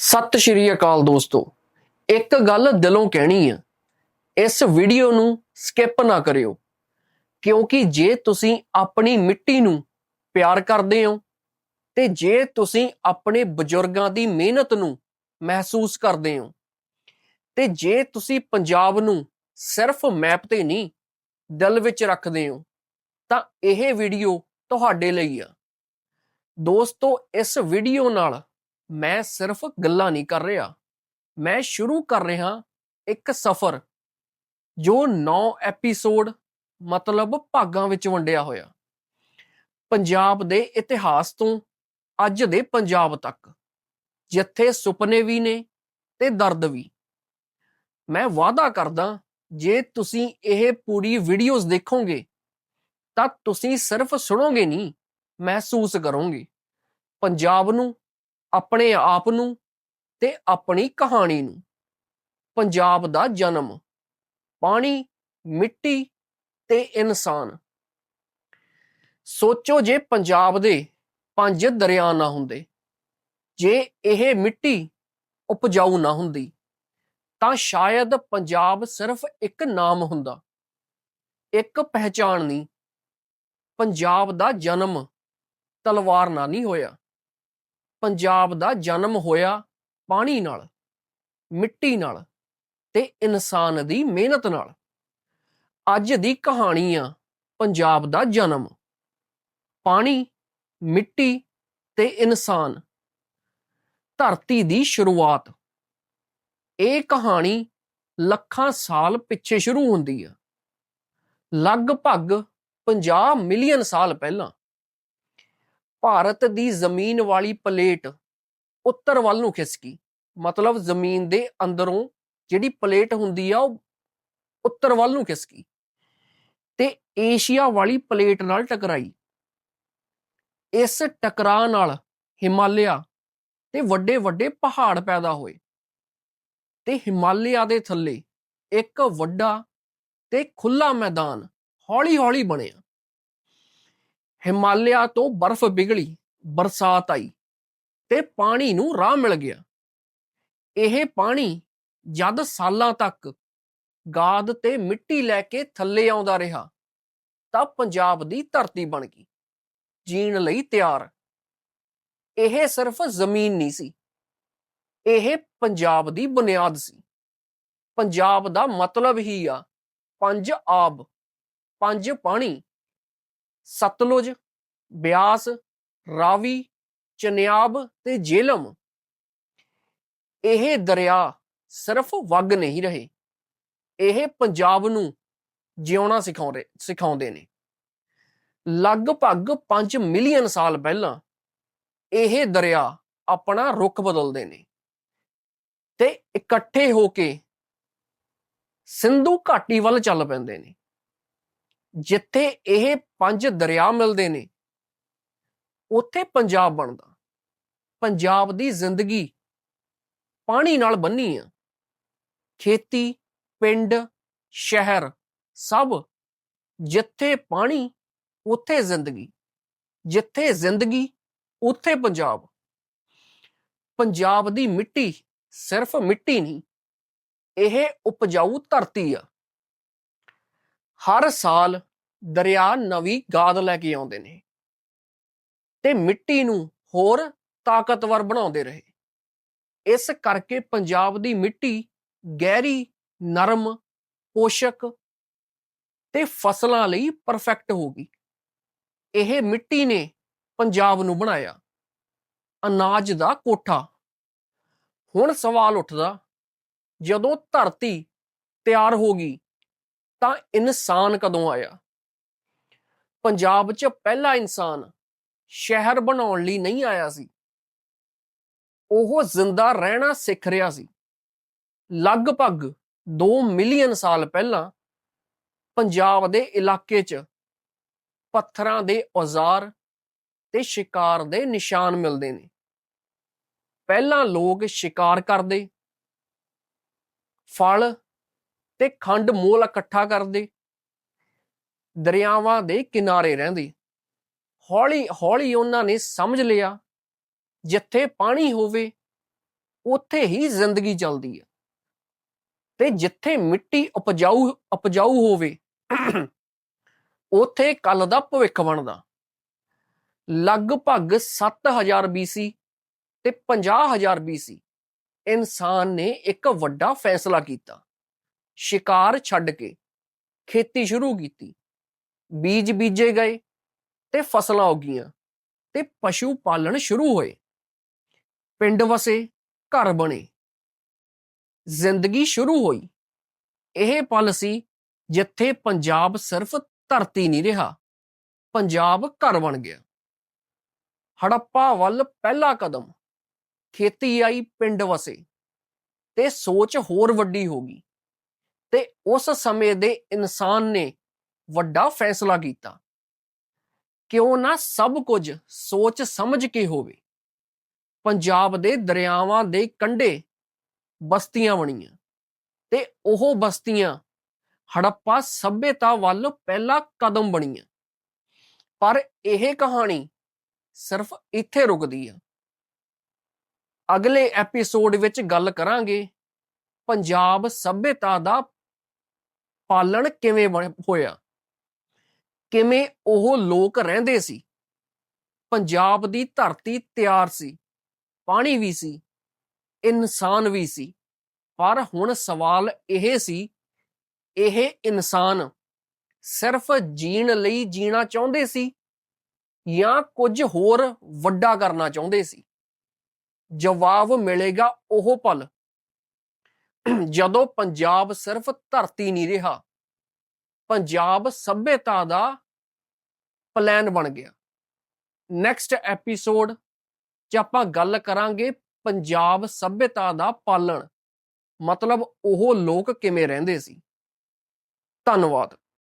ਸਤਿ ਸ਼੍ਰੀ ਅਕਾਲ ਦੋਸਤੋ। ਇੱਕ ਗੱਲ ਦਿਲੋਂ ਕਹਿਣੀ ਆ, ਇਸ ਵੀਡੀਓ ਨੂੰ ਸਕਿਪ ਨਾ ਕਰਿਓ। ਕਿਉਂਕਿ ਜੇ ਤੁਸੀਂ ਆਪਣੀ ਮਿੱਟੀ ਨੂੰ ਪਿਆਰ ਕਰਦੇ ਹੋ ਤੇ ਜੇ ਤੁਸੀਂ ਆਪਣੇ ਬਜ਼ੁਰਗਾਂ ਦੀ ਮਿਹਨਤ ਨੂੰ ਮਹਿਸੂਸ ਕਰਦੇ ਹੋ ਤੇ ਜੇ ਤੁਸੀਂ ਪੰਜਾਬ ਨੂੰ ਸਿਰਫ ਮੈਪ ਤੇ ਨਹੀਂ, ਦਿਲ ਵਿੱਚ ਰੱਖਦੇ ਹੋ, ਤਾਂ ਇਹ ਵੀਡੀਓ ਤੁਹਾਡੇ ਲਈ ਆ। ਦੋਸਤੋ, ਇਸ ਵੀਡੀਓ ਨਾਲ ਮੈਂ ਸਿਰਫ ਗੱਲਾਂ ਨਹੀਂ ਕਰ ਰਿਹਾ। ਮੈਂ ਸ਼ੁਰੂ ਕਰ ਰਿਹਾ ਇੱਕ ਸਫ਼ਰ, ਜੋ 9 ਐਪੀਸੋਡ ਮਤਲਬ ਭਾਗਾਂ ਵਿੱਚ ਵੰਡਿਆ ਹੋਇਆ। ਪੰਜਾਬ ਦੇ ਇਤਿਹਾਸ ਤੋਂ ਅੱਜ ਦੇ ਪੰਜਾਬ ਤੱਕ, ਜਿੱਥੇ ਸੁਪਨੇ ਵੀ ਨੇ ਤੇ ਦਰਦ ਵੀ। ਮੈਂ ਵਾਅਦਾ ਕਰਦਾ, ਜੇ ਤੁਸੀਂ ਇਹ ਪੂਰੀ ਵੀਡੀਓਜ਼ ਦੇਖੋਗੇ, ਤਾਂ ਤੁਸੀਂ ਸਿਰਫ ਸੁਣੋਗੇ ਨਹੀਂ, ਮਹਿਸੂਸ ਕਰੋਗੇ। ਪੰਜਾਬ ਨੂੰ ਆਪਣੇ ਆਪ ਨੂੰ ਤੇ ਆਪਣੀ ਕਹਾਣੀ ਨੂੰ। ਪੰਜਾਬ ਦਾ ਜਨਮ। ਪਾਣੀ, ਮਿੱਟੀ ਤੇ ਇਨਸਾਨ। ਸੋਚੋ ਜੇ ਪੰਜਾਬ ਦੇ ਪੰਜ ਦਰਿਆ ਨਾ ਹੁੰਦੇ, ਜੇ ਇਹ ਮਿੱਟੀ ਉਪਜਾਊ ਨਾ ਹੁੰਦੀ, ਤਾਂ ਸ਼ਾਇਦ ਪੰਜਾਬ ਸਿਰਫ ਇੱਕ ਨਾਮ ਹੁੰਦਾ। ਇੱਕ ਪਹਿਚਾਣ ਨਹੀਂ। ਪੰਜਾਬ ਦਾ ਜਨਮ ਤਲਵਾਰ ਨਾਲ ਨਹੀਂ ਹੋਇਆ। ਪੰਜਾਬ ਦਾ ਜਨਮ ਹੋਇਆ ਪਾਣੀ ਨਾਲ, ਮਿੱਟੀ ਨਾਲ ਤੇ ਇਨਸਾਨ ਦੀ ਮਿਹਨਤ ਨਾਲ। ਅੱਜ ਦੀ ਕਹਾਣੀ ਆ ਪੰਜਾਬ ਦਾ ਜਨਮ। ਪਾਣੀ, ਮਿੱਟੀ ਤੇ ਇਨਸਾਨ। ਧਰਤੀ ਦੀ ਸ਼ੁਰੂਆਤ। ਇਹ ਕਹਾਣੀ ਲੱਖਾਂ ਸਾਲ ਪਿੱਛੇ ਸ਼ੁਰੂ ਹੁੰਦੀ ਆ। ਲਗਭਗ 50 ਮਿਲੀਅਨ ਸਾਲ ਪਹਿਲਾਂ। ਭਾਰਤ ਦੀ ਜ਼ਮੀਨ ਵਾਲੀ ਪਲੇਟ ਉੱਤਰ ਵੱਲ ਨੂੰ ਖਿਸਕੀ। ਮਤਲਬ ਜ਼ਮੀਨ ਦੇ ਅੰਦਰੋਂ ਜਿਹੜੀ ਪਲੇਟ ਹੁੰਦੀ ਆ, ਉਹ ਉੱਤਰ ਵੱਲ ਨੂੰ ਖਿਸਕੀ ਤੇ ਏਸ਼ੀਆ ਵਾਲੀ ਪਲੇਟ ਨਾਲ ਟਕਰਾਈ। ਇਸ ਟਕਰਾਅ ਨਾਲ ਹਿਮਾਲਿਆ ਤੇ ਵੱਡੇ ਵੱਡੇ ਪਹਾੜ ਪੈਦਾ ਹੋਏ ਤੇ ਹਿਮਾਲਿਆ ਦੇ ਥੱਲੇ ਇੱਕ ਵੱਡਾ ਤੇ ਖੁੱਲਾ ਮੈਦਾਨ ਹੌਲੀ-ਹੌਲੀ ਬਣਿਆ। ਹਿਮਾਲਿਆ ਤੋਂ ਬਰਫ਼ ਪਿਘਲੀ ਬਰਸਾਤ ਆਈ ਤੇ ਪਾਣੀ ਨੂੰ ਰਾਹ ਮਿਲ ਗਿਆ। ਇਹ ਪਾਣੀ ਜਦ ਸਾਲਾਂ ਤੱਕ ਗਾਦ ਤੇ ਮਿੱਟੀ ਲੈ ਕੇ ਥੱਲੇ ਆਉਂਦਾ ਰਿਹਾ, ਤਾਂ ਪੰਜਾਬ ਦੀ ਧਰਤੀ ਬਣ ਗਈ, ਜੀਣ ਲਈ ਤਿਆਰ। ਇਹ ਸਿਰਫ ਜ਼ਮੀਨ ਨਹੀਂ ਸੀ, ਇਹ ਪੰਜਾਬ ਦੀ ਬੁਨਿਆਦ ਸੀ। ਪੰਜਾਬ ਦਾ ਮਤਲਬ ਹੀ ਆ ਪੰਜ ਆਬ, ਪੰਜ ਪਾਣੀ। ਸਤਲੁਜ, ਬਿਆਸ, ਰਾਵੀ, ਚਨਿਆਬ ਤੇ ਜੇਲਮ। ਇਹ ਦਰਿਆ ਸਿਰਫ ਵਗ ਨਹੀਂ ਰਹੇ। ਇਹ ਪੰਜਾਬ ਨੂੰ ਜਿਉਣਾ ਸਿਖਾਉਂਦੇ ਸਿਖਾਉਂਦੇ ਨੇ। ਲਗਭਗ 5 ਮਿਲੀਅਨ ਸਾਲ ਪਹਿਲਾਂ ਇਹ ਦਰਿਆ ਆਪਣਾ ਰੁਖ ਬਦਲਦੇ ਨੇ ਤੇ ਇਕੱਠੇ ਹੋ ਕੇ ਸਿੰਧੂ ਘਾਟੀ ਵੱਲ ਚੱਲ ਪੈਂਦੇ ਨੇ। ਜਿੱਥੇ ਇਹ ਪੰਜ ਦਰਿਆ ਮਿਲਦੇ ਨੇ, ਉੱਥੇ ਪੰਜਾਬ ਬਣਦਾ। ਪੰਜਾਬ ਦੀ ਜ਼ਿੰਦਗੀ ਪਾਣੀ ਨਾਲ ਬੰਨੀ ਆ। ਖੇਤੀ, ਪਿੰਡ, ਸ਼ਹਿਰ ਸਭ ਜਿੱਥੇ ਪਾਣੀ, ਉੱਥੇ ਜ਼ਿੰਦਗੀ। ਜਿੱਥੇ ਜ਼ਿੰਦਗੀ, ਉੱਥੇ ਪੰਜਾਬ। ਪੰਜਾਬ ਦੀ ਮਿੱਟੀ ਸਿਰਫ ਮਿੱਟੀ ਨਹੀਂ, ਇਹ ਉਪਜਾਊ ਧਰਤੀ ਆ। ਹਰ ਸਾਲ ਦਰਿਆ ਨਵੀਂ ਗਾਦ ਲੈ ਕੇ ਆਉਂਦੇ ਨੇ ਤੇ ਮਿੱਟੀ ਨੂੰ ਹੋਰ ਤਾਕਤਵਰ ਬਣਾਉਂਦੇ ਰਹੇ। ਇਸ ਕਰਕੇ ਪੰਜਾਬ ਦੀ ਮਿੱਟੀ ਗਹਿਰੀ, ਨਰਮ, ਪੋਸ਼ਕ ਤੇ ਫਸਲਾਂ ਲਈ ਪਰਫੈਕਟ ਹੋ ਗਈ। ਇਹ ਮਿੱਟੀ ਨੇ ਪੰਜਾਬ ਨੂੰ ਬਣਾਇਆ। ਅਨਾਜ ਦਾ ਕੋਠਾ। ਹੁਣ ਸਵਾਲ ਉੱਠਦਾ, ਜਦੋਂ ਧਰਤੀ ਤਿਆਰ ਹੋ ਗਈ ਤਾਂ ਇਨਸਾਨ ਕਦੋਂ ਆਇਆ? ਪੰਜਾਬ 'ਚ ਪਹਿਲਾ ਇਨਸਾਨ ਸ਼ਹਿਰ ਬਣਾਉਣ ਲਈ ਨਹੀਂ ਆਇਆ ਸੀ। ਉਹ ਜ਼ਿੰਦਾ ਰਹਿਣਾ ਸਿੱਖ ਰਿਹਾ ਸੀ। ਲਗਭਗ 2 ਮਿਲੀਅਨ ਸਾਲ ਪਹਿਲਾਂ ਪੰਜਾਬ ਦੇ ਇਲਾਕੇ 'ਚ ਪੱਥਰਾਂ ਦੇ ਔਜ਼ਾਰ ਤੇ ਸ਼ਿਕਾਰ ਦੇ ਨਿਸ਼ਾਨ ਮਿਲਦੇ ਨੇ। ਪਹਿਲਾਂ ਲੋਕ ਸ਼ਿਕਾਰ ਕਰਦੇ, ਫਲ ਤੇ ਖੰਡ ਮੋਲ ਇਕੱਠਾ ਕਰਦੇ। ਦਰਿਆਵਾਂ ਦੇ ਕਿਨਾਰੇ ਰਹਿੰਦੇ। ਹੌਲੀ ਹੌਲੀ ਉਹਨਾਂ ਨੇ ਸਮਝ ਲਿਆ, ਜਿੱਥੇ ਪਾਣੀ ਹੋਵੇ, ਉੱਥੇ ਹੀ ਜ਼ਿੰਦਗੀ ਚੱਲਦੀ ਹੈ। ਤੇ ਜਿੱਥੇ ਮਿੱਟੀ ਉਪਜਾਊ ਉਪਜਾਊ ਹੋਵੇ, ਉੱਥੇ ਕੱਲ ਦਾ ਭਵਿੱਖ ਬਣਦਾ। ਲਗਭਗ 7000 BC ਤੇ 50000 BC ਇਨਸਾਨ ਨੇ ਇੱਕ ਵੱਡਾ ਫੈਸਲਾ ਕੀਤਾ। ਸ਼ਿਕਾਰ ਛੱਡ ਕੇ ਖੇਤੀ ਸ਼ੁਰੂ ਕੀਤੀ। ਬੀਜ ਬੀਜੇ ਗਏ ਤੇ ਫਸਲਾਂ ਉੱਗੀਆਂ ਤੇ ਪਸ਼ੂ ਪਾਲਣ ਸ਼ੁਰੂ ਹੋਏ। ਪਿੰਡ ਵਸੇ, ਘਰ ਬਣੇ। ਜ਼ਿੰਦਗੀ ਸ਼ੁਰੂ ਹੋਈ। ਇਹ ਪਲ ਸੀ ਜਿੱਥੇ ਪੰਜਾਬ ਸਿਰਫ ਧਰਤੀ ਨਹੀਂ ਰਿਹਾ, ਪੰਜਾਬ ਘਰ ਬਣ ਗਿਆ। ਹੜੱਪਾ ਵੱਲ ਪਹਿਲਾ ਕਦਮ, ਖੇਤੀ ਆਈ ਪਿੰਡ ਵਸੇ ਤੇ ਸੋਚ ਹੋਰ ਵੱਡੀ ਹੋ ਗਈ। ਤੇ ਉਸ ਸਮੇਂ ਦੇ ਇਨਸਾਨ ਨੇ ਵੱਡਾ ਫੈਸਲਾ ਕੀਤਾ ਕਿਉਂ ਨਾ ਸਭ ਕੁਝ ਸੋਚ ਸਮਝ ਕੇ ਹੋਵੇ। ਪੰਜਾਬ ਦੇ ਦਰਿਆਵਾਂ ਦੇ ਕੰਢੇ ਬਸਤੀਆਂ ਬਣੀਆਂ ਤੇ ਉਹ ਬਸਤੀਆਂ ਹੜੱਪਾ ਸਭਿਅਤਾ ਵੱਲ ਪਹਿਲਾ ਕਦਮ ਬਣੀਆਂ। ਪਰ ਇਹ ਕਹਾਣੀ ਸਿਰਫ ਇੱਥੇ ਰੁਕਦੀ ਆ। ਅਗਲੇ ਐਪੀਸੋਡ ਵਿੱਚ ਗੱਲ ਕਰਾਂਗੇ। ਪੰਜਾਬ ਸਭਿਅਤਾ ਦਾ ਪਾਲਣ ਕਿਵੇਂ ਬਣ- ਹੋਇਆ? ਕਿਵੇਂ ਉਹ ਲੋਕ ਰਹਿੰਦੇ ਸੀ? ਪੰਜਾਬ ਦੀ ਧਰਤੀ ਤਿਆਰ ਸੀ, ਪਾਣੀ ਵੀ ਸੀ, ਇਨਸਾਨ ਵੀ ਸੀ। ਪਰ ਹੁਣ ਸਵਾਲ ਇਹ ਸੀ, ਇਹ ਇਨਸਾਨ ਸਿਰਫ ਜੀਣ ਲਈ ਜੀਣਾ ਚਾਹੁੰਦੇ ਸੀ ਜਾਂ ਕੁਝ ਹੋਰ ਵੱਡਾ ਕਰਨਾ ਚਾਹੁੰਦੇ ਸੀ? ਜਵਾਬ ਮਿਲੇਗਾ ਉਹ ਪਲ। ਜਦੋਂ ਪੰਜਾਬ ਸਿਰਫ ਧਰਤੀ ਨਹੀਂ ਰਿਹਾ, ਪੰਜਾਬ ਸਭਿਅਤਾ ਦਾ ਪਲਾਨ ਬਣ ਗਿਆ। ਨੈਕਸਟ ਐਪੀਸੋਡ 'ਚ ਆਪਾਂ ਗੱਲ ਕਰਾਂਗੇ ਪੰਜਾਬ ਸਭਿਅਤਾ ਦਾ ਪਾਲਣ। ਮਤਲਬ ਉਹ ਲੋਕ ਕਿਵੇਂ ਰਹਿੰਦੇ ਸੀ? ਧੰਨਵਾਦ।